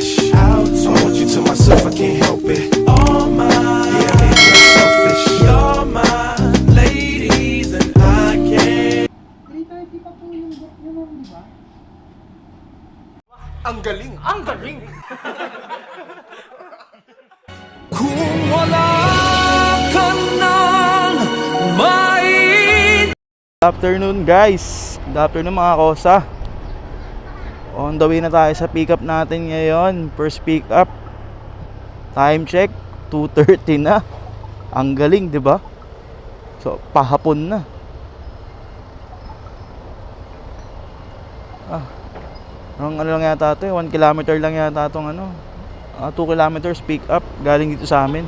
selfish. Out, I want you to myself, I can't help it. All my, yeah, maybe I'm selfish. You're my ladies, and I can't. 3.30 pa po yung book nyo, ma'am, di ba? Ang galing! Ang galing! Kung wala ka may Good afternoon guys. Good afternoon mga kosa. On the way na tayo sa pick up natin ngayon. First pick up. Time check 2:30 na. Ang galing, 'di ba? So, pahapon na. Ah. Ang ano lang yata 'to, 1 kilometer lang yata 'tong ano. 2 kilometers pick up galing dito sa amin.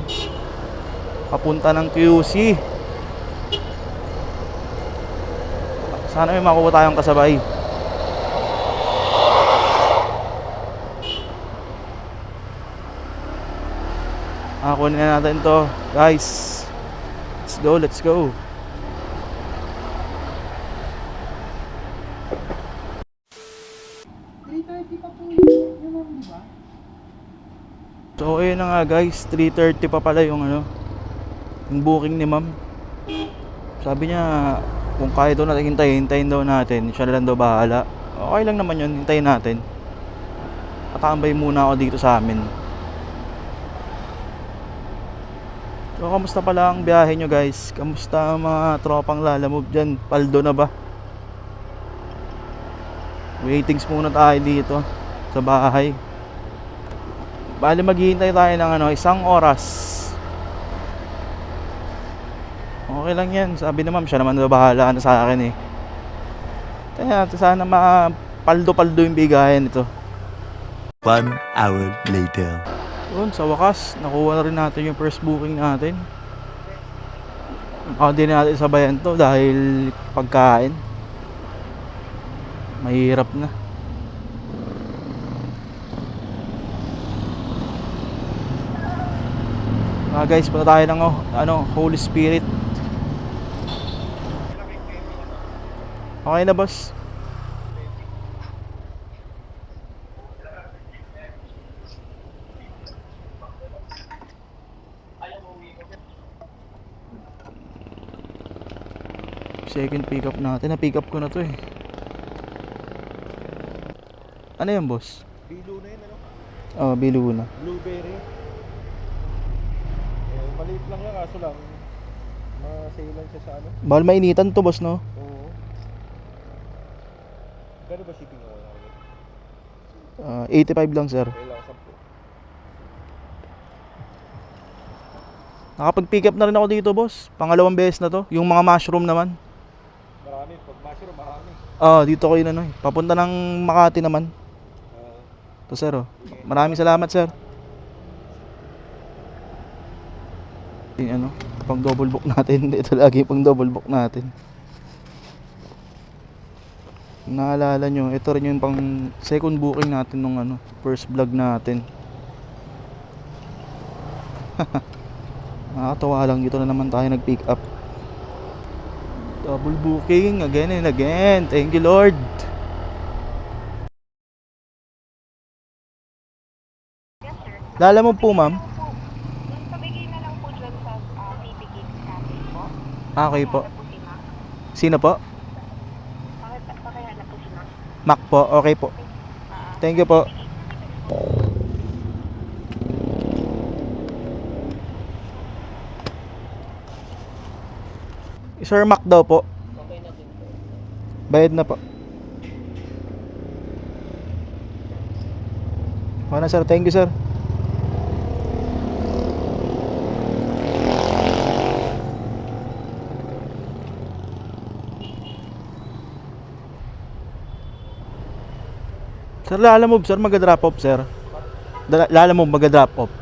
Papunta ng QC. Sana may makuha tayong kasabay. Ah, kunin na natin to. Guys, let's go, let's go. So, ayun na nga guys, 3.30 pa pala yung ano, yung booking ni ma'am. Sabi niya, kung kaya daw natin hintayin, hintayin daw natin. Siya na lang daw bahala. Okay lang naman yun, hintayin natin. Tatambay muna ako dito sa amin. So, kamusta pala ang biyahe nyo guys? Kamusta ang mga tropang lalamove dyan? Paldo na ba? Waitings muna tayo dito sa bahay. Bali maghihintay tayo ng ano, isang oras. Okay lang yan. Sabi na ma'am, siya naman bahala na sa akin eh. Kaya sana mapaldo-paldo yung bigayan ito. One hour later. Yun, sa wakas, nakuha na rin natin yung first booking natin. Baka din natin sabayan to dahil pagkain. Mahirap na. Ah guys, punta tayo ng oh, ano, Holy Spirit. Okay na boss. Second pick up natin. Na-pick up ko na to eh. Ano yan boss? Bilo na yun, ano? Oh, bilu na. Blueberry. Eh, maliit lang yan, kaso lang. Masailan siya sa ano. Bawal mainitan to boss no? Oo. Gano'n ba shipping ako na? Ah, 85 lang sir. Kailangan sa po. Nakapag-pick up na rin ako dito boss. Pangalawang beses na to. Yung mga mushroom naman. Marami. Mushroom, marami. Ah, dito ko yun ano eh. Papunta ng Makati naman. Ah, To sir oh. Maraming salamat sir. Yung ano, pang double book natin. Ito lagi pang double book natin. Naalala nyo, ito rin yung pang second booking natin nung ano, first vlog natin. Nakakatawa lang dito na naman tayo nag-pick up. Double booking again and again. Thank you Lord. Lala mo po ma'am? Ah, Okay po. Sino po? Mac. Po. Okay po. Thank you po. Sir Mac daw po. Bayad na po. Okay na sir. Thank you sir. Sir, lala mo, sir, mag-drop off, sir. Dala- Lala mo, mag-drop off.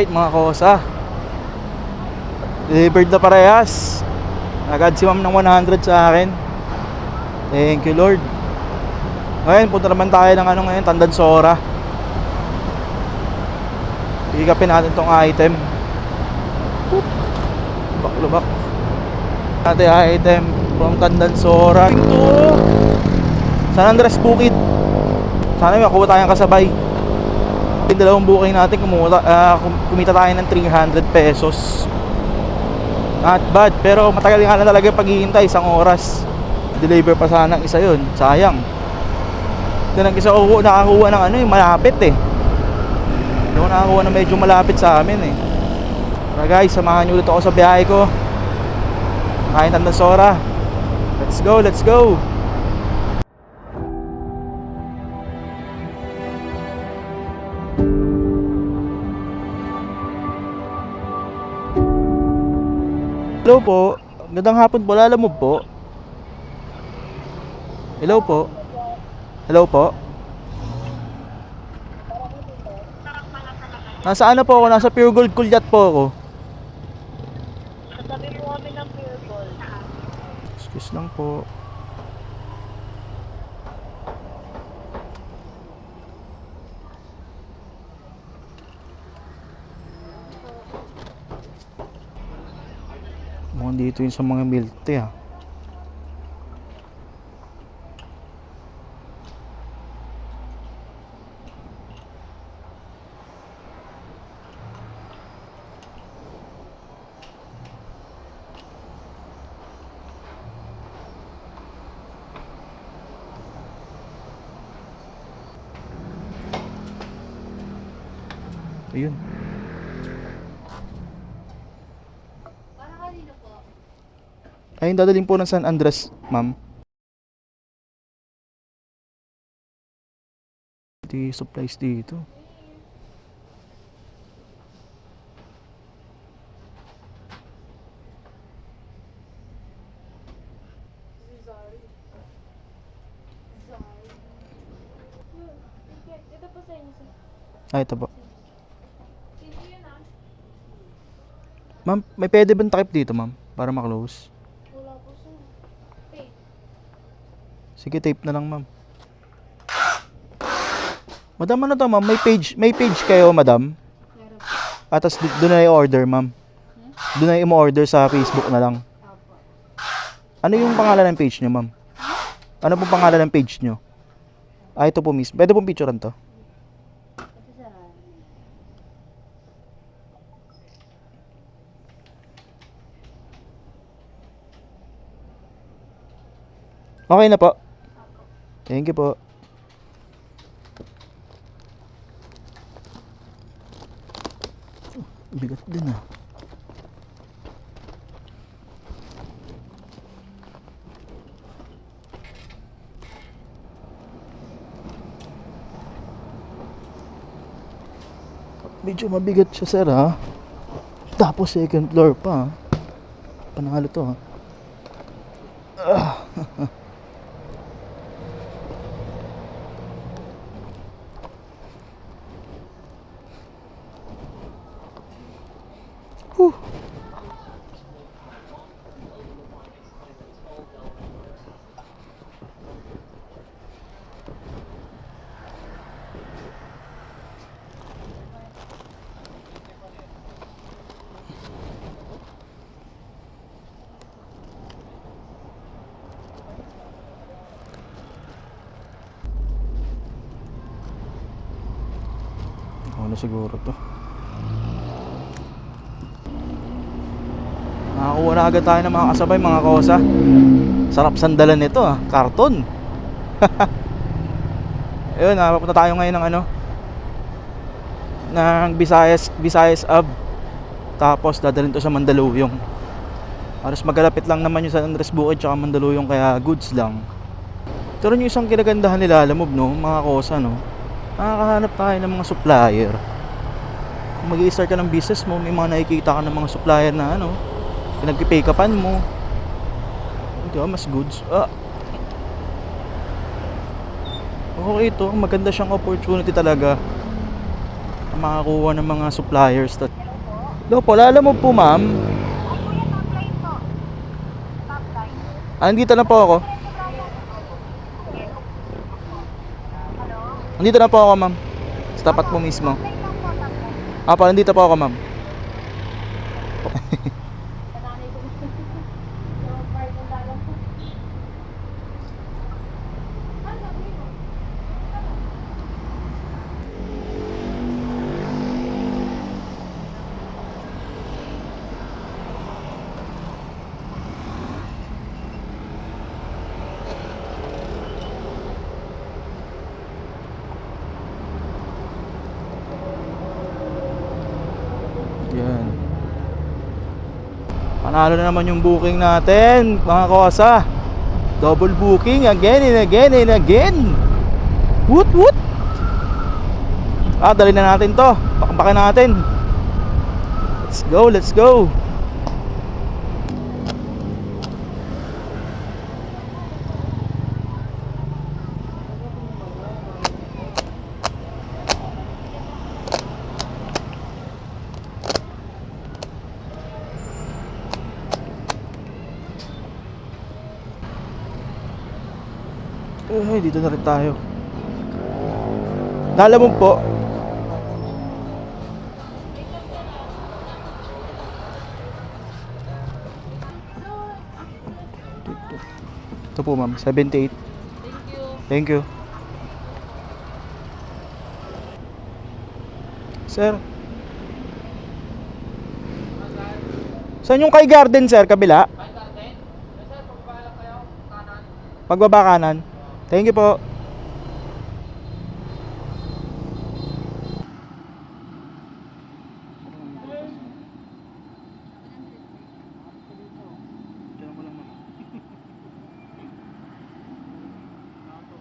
Alright mga kosa Delivered na parehas Agad si ma'am ng 100 sa akin. Thank you Lord. Ngayon, punta naman tayo ng ano ngayon, Tandan Sora. Ikapin natin tong item. Lubak-lubak. Ate item from Tandan Sora. Ito. San Andres Bukid. Sana may makuha tayong kasabay. Dalawang booking natin, kumuha, ah, kum- kumita tayo ng 300 pesos. Not bad, pero matagal nga na talaga paghihintay, isang oras. Deliver pa sana ang isa yun, sayang. Ito nang isa ko nakakuha ng ano eh, malapit eh. Ko nakakuha na medyo malapit sa amin eh. Tara guys, samahan niyo ulit ako sa biyahe ko. Kain Tandasora. Let's go, let's go. Hello po. Gandang hapon po. Lala mo po. Hello po. Hello po. Nasaan na po ako? Nasa Pure Gold Kulyat po ako. Katabi mo kami ng pure gold. Excuse lang po. Dito yun sa mga milk tea ah. Ayun. Ayun, dadalhin po ng San Andres, ma'am. Di supplies dito. Ah, ito po. Ma'am, may pwede bang takip dito, ma'am? Para ma-close. Wala po sir. Hey, Sige, tape na lang, ma'am. Madam, ano to, ma'am? May page, may page kayo, madam? meron po. At tas doon na i-order, ma'am. Doon na i-order sa Facebook na lang. Ano yung pangalan ng page nyo, ma'am? Ano pong pangalan ng page nyo? Ah, ito po, miss. Pwede pong picturean to. Okay na po. Thank you po. Oh, Bigat din ah. Medyo mabigat siya sir ha. Tapos second floor pa. ah. Panalo to ha. Whew. Na siguro to. Nakakuha na agad tayo ng mga kasabay, mga kosa. Sarap sandalan nito ah, karton. Ayun, ah, papunta tayo ngayon ng ano ng Visayas, Visayas Ab. Tapos dadalhin to sa Mandaluyong. Aros magalapit lang naman yung San Andres Bukid tsaka Mandaluyong kaya goods lang. Pero yung isang kinagandahan nila, alam mo no, mga kosa no. Nakakahanap tayo ng mga supplier. Kung mag start ka ng business mo, may mga nakikita ka ng mga supplier na ano, pinag-pick upan mo. Di ba, mas goods. Ah. Okay ito, maganda siyang opportunity talaga na makakuha ng mga suppliers. That... Hello po, lala mo po ma'am. Ah, nandito na po ako. Nandito na po ako, ma'am. Sa tapat po mismo. Apo, nandito po ako, ma'am. Yan. Panalo na naman yung booking natin, mga kosa. Double booking again and again and again. Woot woot. Ah, dali na natin to. Pakbakan natin. Let's go, let's go. Ay, dito na rin tayo. Lalamog po. Ito po ma'am, 78. Thank you. Thank you. Sir. Saan yung kay garden sir, kabila? Pagbaba kanan. Thank you po.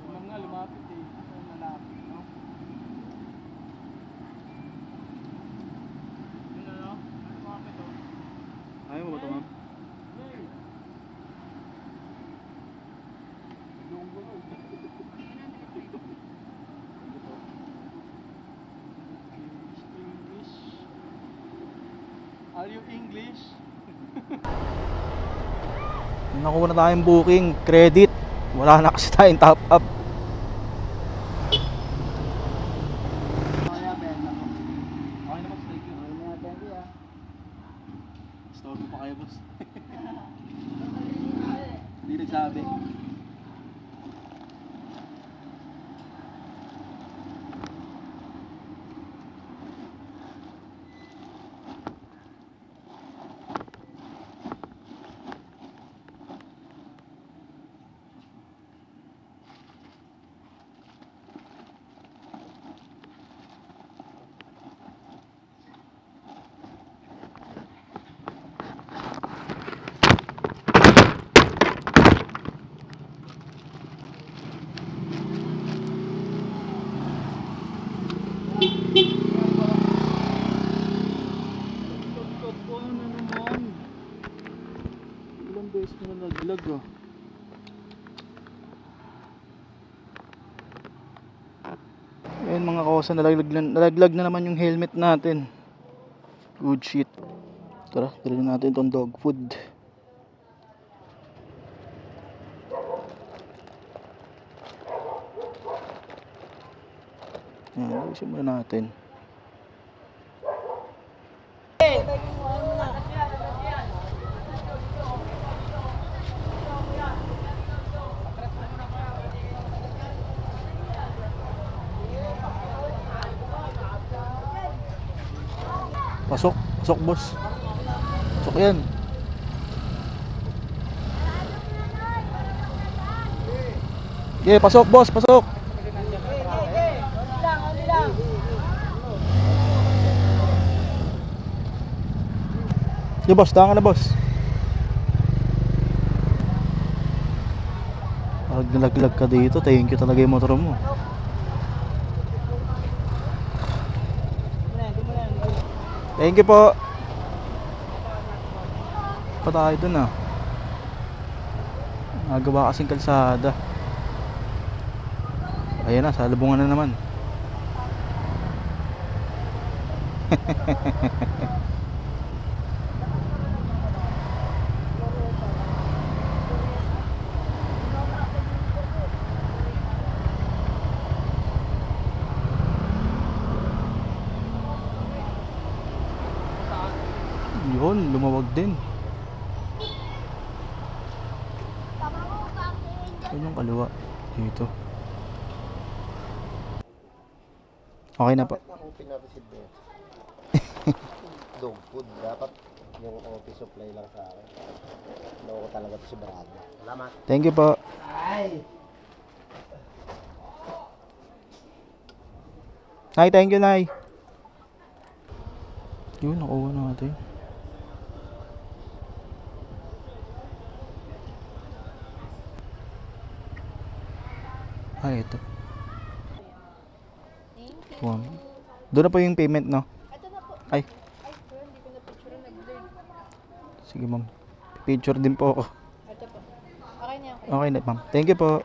Mga lumapit eh. Malapit, no? Yun na, no? Lumapit, oh. Ayaw mo ba ito ma'am? English. Are you English? Nakuha na tayong booking, credit. Wala na kasi tayong top up. Kaya, Ben. ako. Okay naman, thank you. Okay na, thank you, ah. Store mo pa kayo, boss. Hindi nagsabi. Laglag ko na naman. Ilang beses naglag ah. Ayun mga kosa, nalaglag, na- nalaglag na naman yung helmet natin. Good shit. Tara, dali natin itong dog food. Yan, ayusin muna natin. Pasok, pasok boss. Pasok yan. Okay, pasok boss, pasok. Di boss, tanga na boss. Pag nalaglag ka dito, thank you talaga yung motor mo. Thank you po. Pa tayo dun ah. Nagawa kasing kalsada. Ayan na, salubungan na naman. Yun, lumawag din. Yun yung kaliwa. Dito. Okay na po. Bakit ako pinareceive mo? Dog food. Dapat yung office supply lang sa akin. Loko talaga to si Brado. Salamat. Thank you po. Nay, thank you, Nay. Yun, nakuha natin. Ay, ito. Wow. Doon na po yung payment, no? Ay. Sige, ma'am. Picture din po ako. Okay na, ma'am. Thank you po.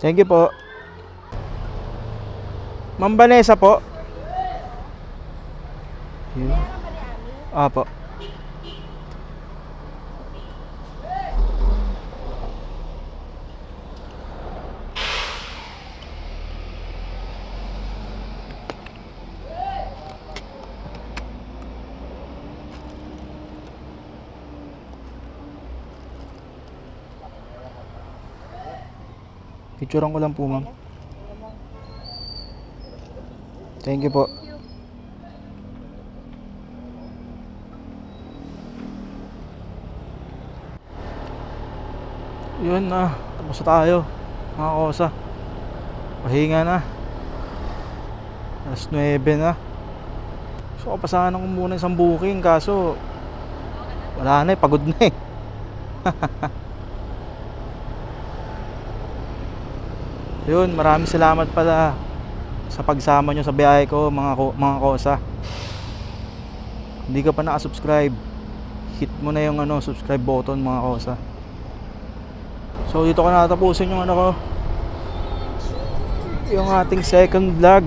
Thank you po. Ma'am Vanessa po. Yun. Apo. Picturean ko lang po, ma'am. Thank you po. Yun na, tapos na tayo. Mga kosa. Pahinga na. Alas 9 na. So, kapasahan ko muna isang booking kaso wala na eh, pagod na eh. Yun, maraming salamat pala sa pagsama nyo sa biyahe ko mga mga kosa. Hindi ka pa naka-subscribe, hit mo na yung ano, subscribe button mga kosa. So dito ko natapusin yung ano ko. Yung ating second vlog.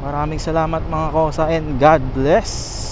Maraming salamat mga kosa and God bless.